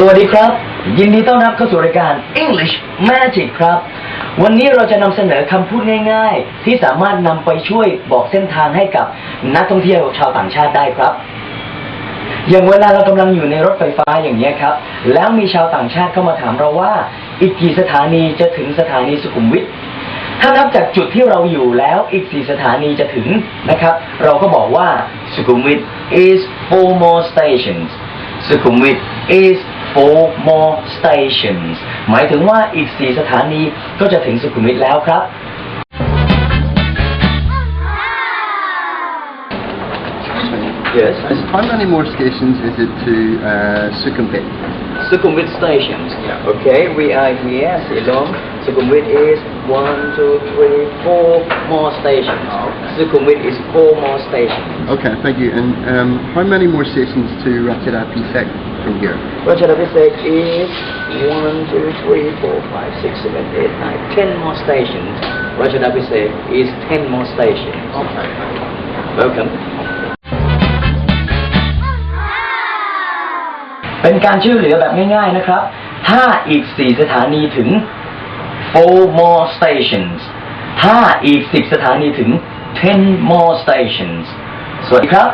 สวัสดีครับ ยินดีต้อนรับเข้าสู่รายการ English Magic ครับ วันนี้เราจะนำเสนอคำพูดง่าย ๆ ที่สามารถนำไปช่วยบอกเส้นทางให้กับนักท่องเที่ยวชาวต่างชาติได้ครับ อย่างเวลาเรากำลังอยู่ในรถไฟฟ้าอย่างนี้ครับ แล้วมีชาวต่างชาติเข้ามาถามเราว่า อีกกี่สถานีจะถึงสถานีสุขุมวิทถ้านับจากจุดที่เราอยู่แล้วอีกสี่สถานีจะถึงนะครับ เราก็บอกว่าสุขุมวิท is four more stations สุขุมวิท is four more stations หมายถึงว่าอีกสี่สถานีก็จะถึงสุขุมวิทแล้วครับ Yes How many more stations is it to uh, Sukhumvit? Sukhumvit stations. Okay, we are here, Silom. Sukhumvit is one, two, three, four more stations. Sukhumvit is four more stations. Okay, thank you. And um, how many more stations to Ratchada Pisek from here? Rajadabhisek is one, two, three, four, five, six, seven, eight, nine, ten more stations. Rajadabhisek is ten more stations. Okay. Welcome. เป็นการช่วยเหลือแบบง่ายๆนะครับ ถ้าอีก 4 สถานีถึง four more stations ถ้าอีก 10 สถานีถึง ten more stations สวัสดีครับ